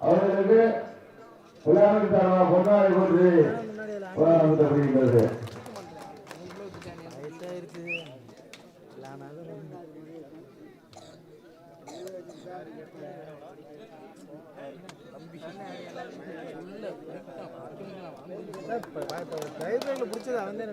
அவர்களுக்கு தரமா பொன்னாடி போட்டு எல்லானாலும் லைப்ரரியில் பிடிச்சது அவன் தான்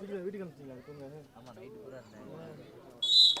வீட்டுக்கு வீட்டுக்கு அனுப்பிச்சிங்களா தூங்க ஆமா நைட்டு பூரா இருந்தேன்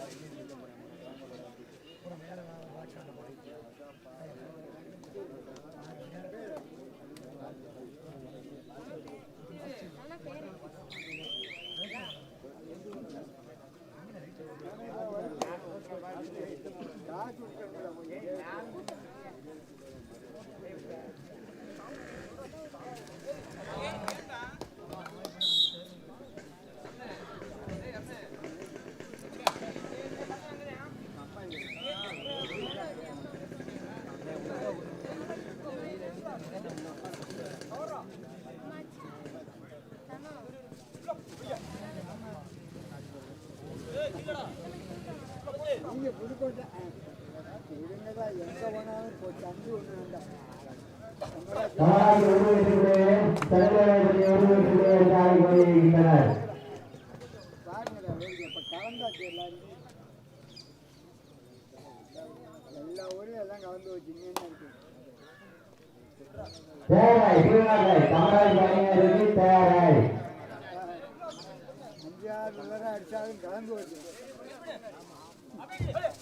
தாய் உருவத்திலே தலைவர்களுடைய உருவத்திலே தாய் கொண்டிருக்கின்றனர் தேராய் திருநாளாய் காமராஜ் பணியாளருக்கு தேராய்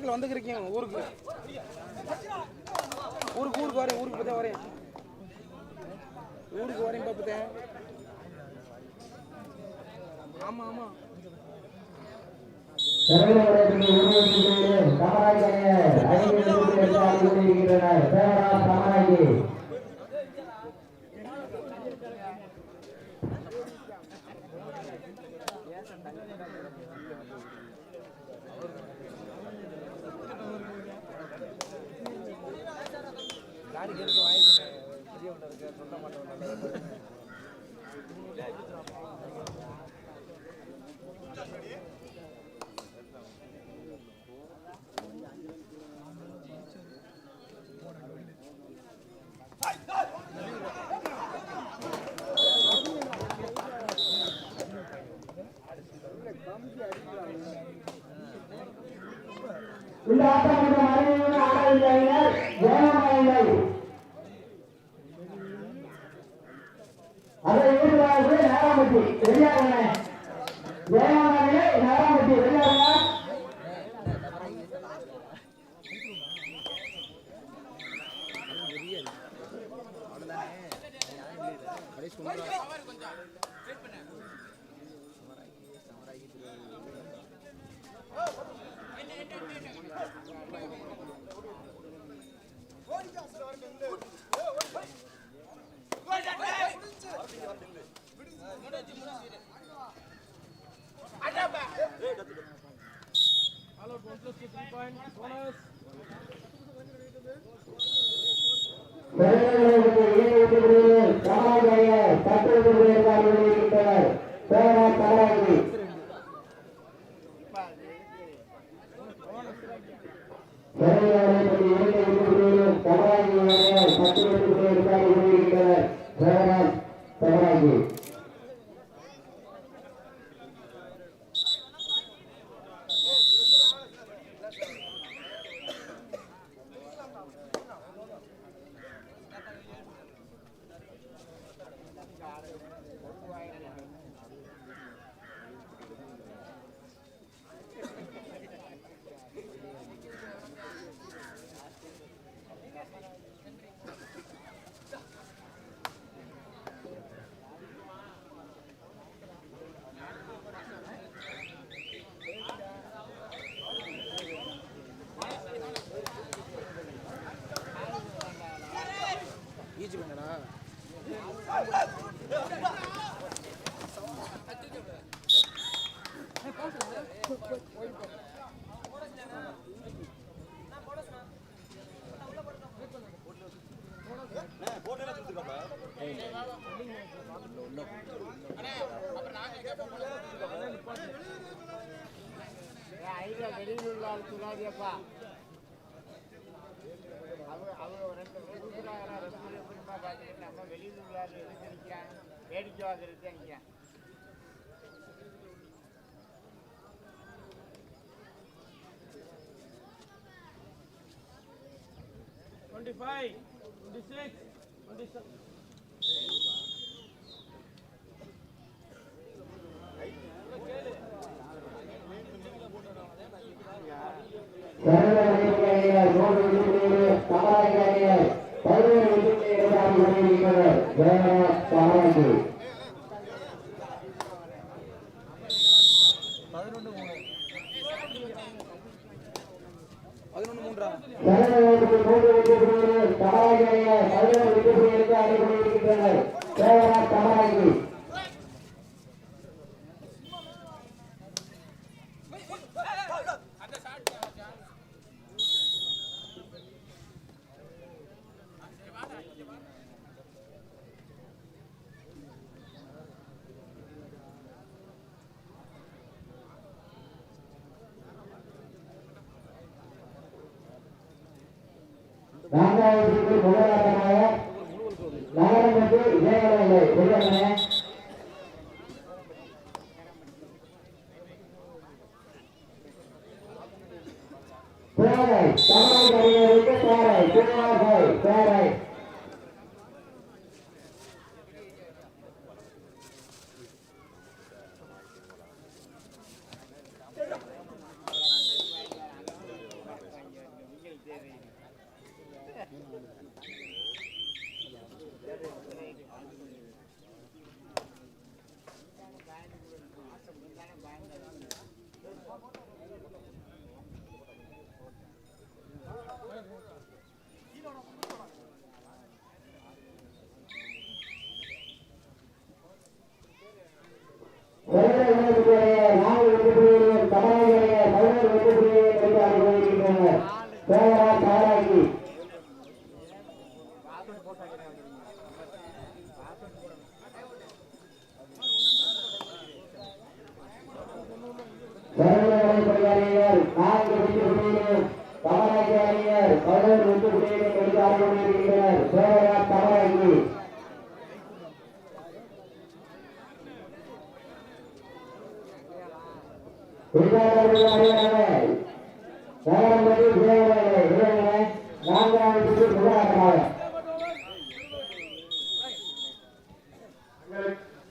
பைக்கில் வந்துக்கிறேன் ஊருக்கு. ஊருக்கு ஊருக்கு வரேன் ஊருக்கு பார்த்தா வரேன். ஊருக்கு வரேன் பார்ப்பத்தேன் ஆமாம் ஆமாம் தலைவர்களுடைய உருவத்திலே காமராஜ் பணியாளர் ஐந்து ஈடுபடாது நேராமட்டி வெளியாகுங்க ஏமாமையில்லை நேராமட்டி வெளியாகுங்க வெளியில் உள்ள ஆள் சொல்லாதியப்பா அவங்க அவங்க ரெண்டு கொடுக்குறாங்க ரெண்டு பேரும் நம்ம வெளியில் உள்ள ஆள் எதுக்கு நிற்கிறாங்க வேடிக்கை நிற்கிறேன் twenty five twenty six twenty seven கொண்டிருக்கிறார் பேரா நான்காவது முதலாட்டமாக நகரங்களுக்கு இணையவில்லை வெளியான பேரை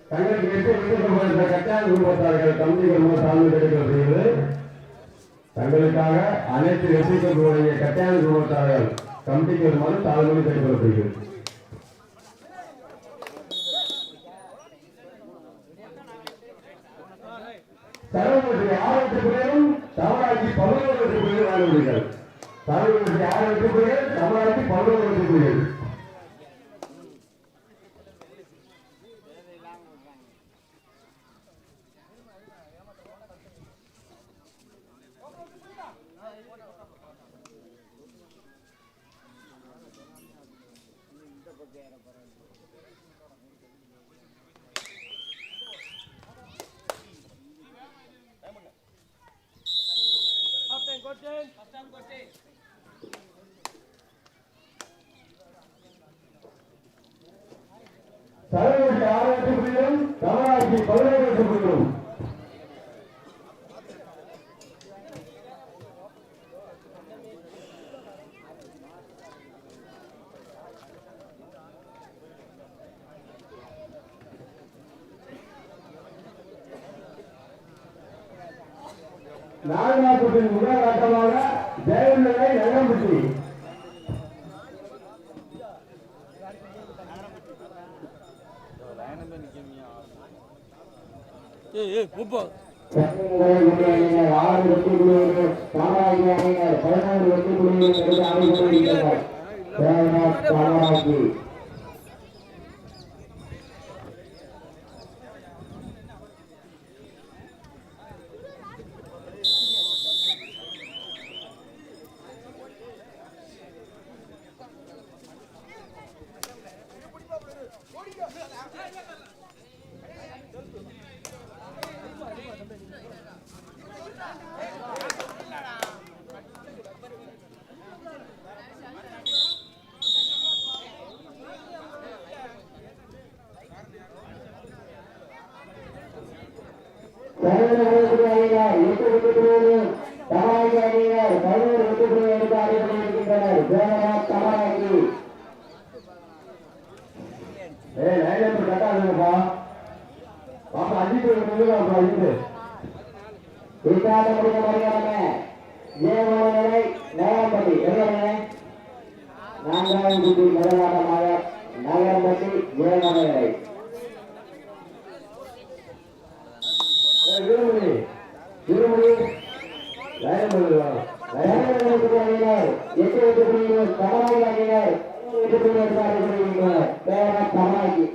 தங்களுக்கு எட்டு விடுக்கப்பட்டிருந்த கட்டாயம் குடும்பத்தார்கள் தம்பிகள் சார்ந்து கிடைக்கப்படுகிறது தங்களுக்காக அனைத்து ரசிக்கக்கூடிய கட்டாயம் குடும்பத்தார்கள் தம்பிகள் மனு தாழ்மொழி கிடைக்கப்படுகிறது பருவத்துக்கு மாற்றி பதினேழு நாகநாதத்தின் முதல் ஆட்டமாக ஜெயலலிதா நகம்பட்டி முப்பது ஆறு வெற்றி குழுவினர் பதினாறு வெற்றி குழுவினர் ஐந்து இக்காத முடிந்த மரியாதை ஏழு நிலை நகரம்பட்டி எவ்வளவு நான்காவது குட்டி முதலாட்டமாக நகரம்பட்டி ஏழு நிலை இருமுடி இருமுடி எட்டு எட்டு புள்ளிகள் சமமாக தமிழாக்கி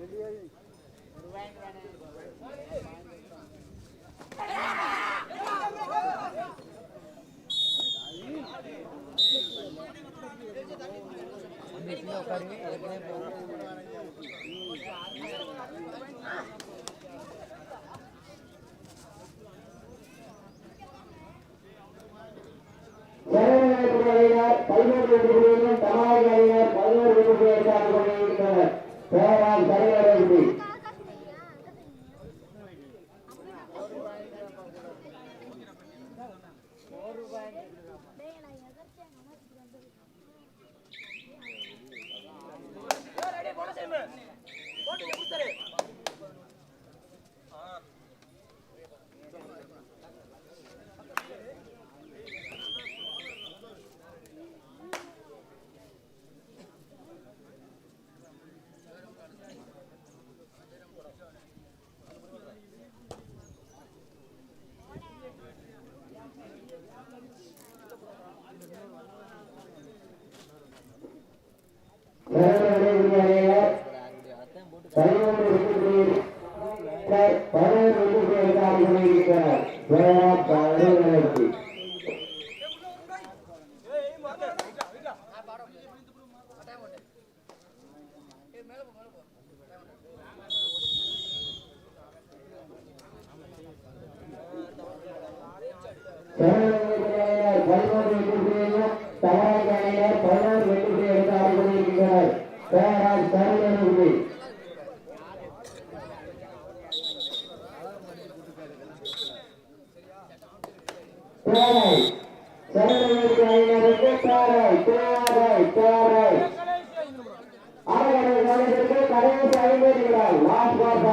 வெளியே ಹೇಳ್ತಾರೆ Yeah.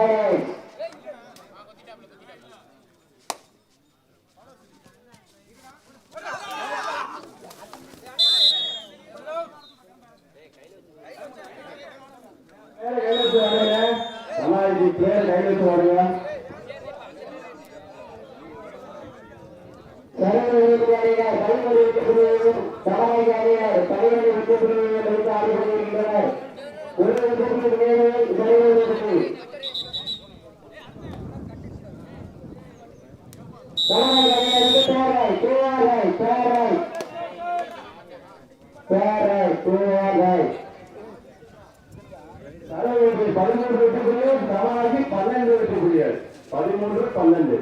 10. பதிமூன்று வெற்றிக்குரிய தவாகி பன்னெண்டு வெற்றிக்குரியார் பதிமூன்று பன்னெண்டு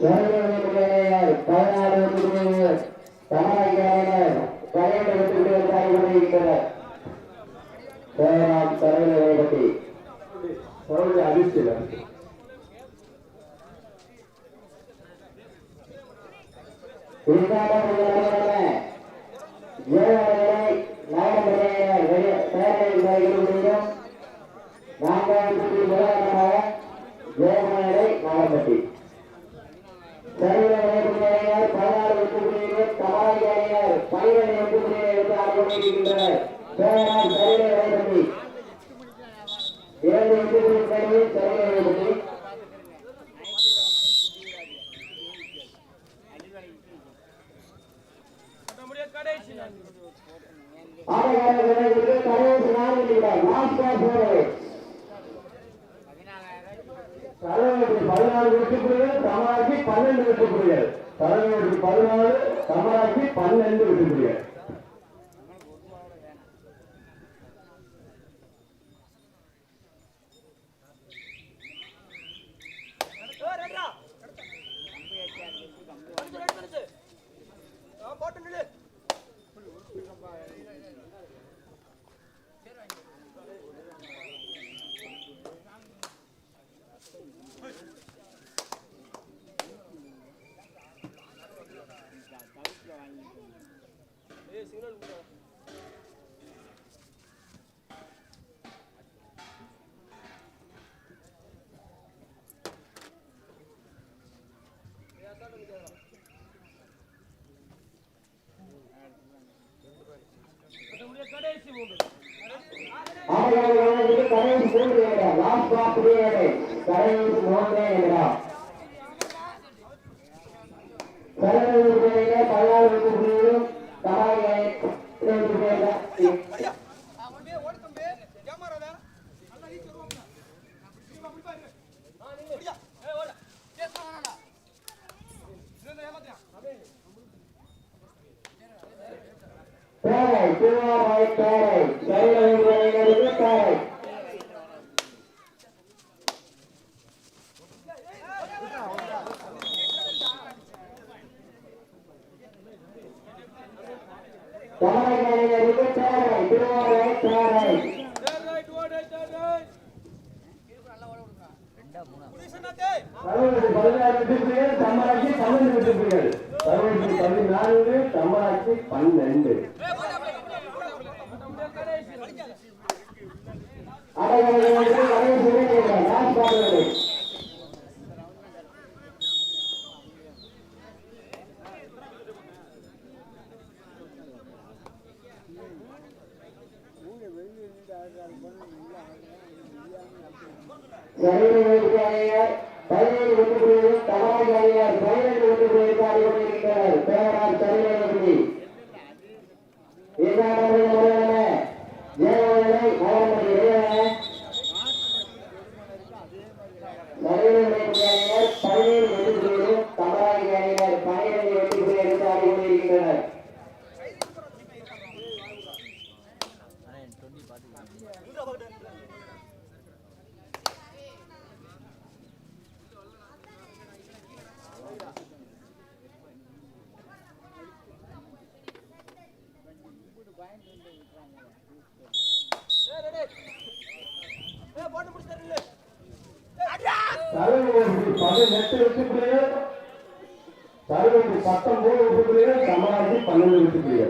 Yeah. పోరాట సరైన వేగటి సౌర్య అధిష్ఠులు శ్రీకాకుళం பதினாலு வெற்றி புரியாது பன்னெண்டு வெற்றி புரியாது தலைவருக்கு பதினாலு தமிழாக்கி பன்னெண்டு வெற்றி அப்பாத்திரியரை தேவை தேவை வரைய பணி நெட்டு வெட்டுக்குள்ளே சரவெட்டி பத்தொன்பது வெட்டுக்குள்ளே சமாதி பன்னெண்டு வெட்டுக்குள்ளே